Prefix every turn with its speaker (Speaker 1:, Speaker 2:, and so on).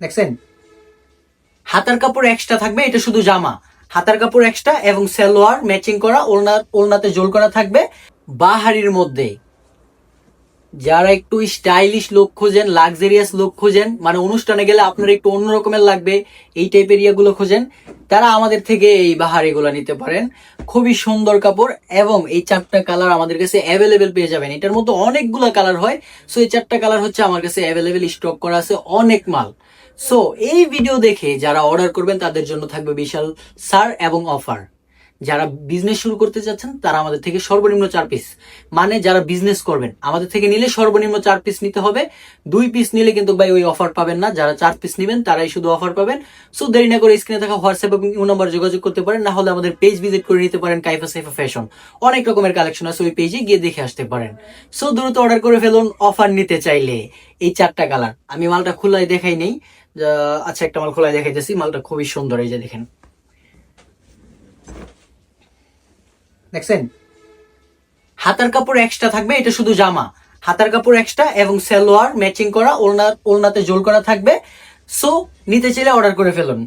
Speaker 1: দেখছেন হাতার কাপড় এক্সট্রা থাকবে, এটা শুধু জামা। হাতার কাপড় এক্সট্রা এবং সালোয়ার ম্যাচিং করা, ওলনা, ওলনাতে জোল করা থাকবে বাহারির মধ্যে। যারা একটু স্টাইলিশ লোক খোঁজেন লাক্সারিয়াস লোক খোঁজেন মানে অনুষ্ঠানে গেলে আপনার একটু অন্যরকমের লাগবে, এই টাইপের ইয়াগুলো খোঁজেন। তারা আমাদের থেকে এই বাহারিগুলো নিতে পারেন। খুবই সুন্দর কাপড় এবং এই চারটা কালার আমাদের কাছে অ্যাভেলেবেল পেয়ে যাবেন। এটার মধ্যে অনেকগুলো কালার হয়। সো এই চারটা কালার হচ্ছে আমার কাছে অ্যাভেলেবেল স্টক করা আছে, অনেক মাল। সো এই ভিডিও দেখে যারা অর্ডার করবেন, তাদের জন্য থাকবে বিশাল সার এবং অফার যারা বিজনেস শুরু করতে চাচ্ছেন তারা আমাদের থেকে সর্বনিম্ন চার পিস মানে যারা বিজনেস করবেন, আমাদের থেকে নিলে সর্বনিম্ন চার পিস নিতে হবে। দুই পিস নিলে কিন্তু ভাই ওই অফার পাবেন না। যারা চার পিস নেবেন, তারাই শুধু অফার পাবেন। সো দেরি না করে স্ক্রিনে থাকা হোয়াটসঅ্যাপ এবং ইমো নাম্বার যোগাযোগ করতে পারেন। না হলে আমাদের পেজ ভিজিট করে নিতে পারেন কাইফা সাইফা ফ্যাশন অনেক রকমের কালেকশন আছে ওই পেজে গিয়ে দেখে আসতে পারেন। সো দ্রুত অর্ডার করে ফেলুন অফার নিতে চাইলে। এই চারটা কালার আমি মালটা খোলাই দেখাই নেই। আচ্ছা একটা মাল খোলাই দেখাইতেছি। মালটা খুবই সুন্দর, এই যে দেখেন। দেখছেন? হাতার কাপড় এক্সট্রা থাকবে, এটা শুধু জামা। হাতার কাপড় এক্সট্রা এবং সেলোয়ার ম্যাচিং করা ওলনা ওলনাতে জোল করা থাকবে। সো নিতে চাইলে অর্ডার করে ফেলুন।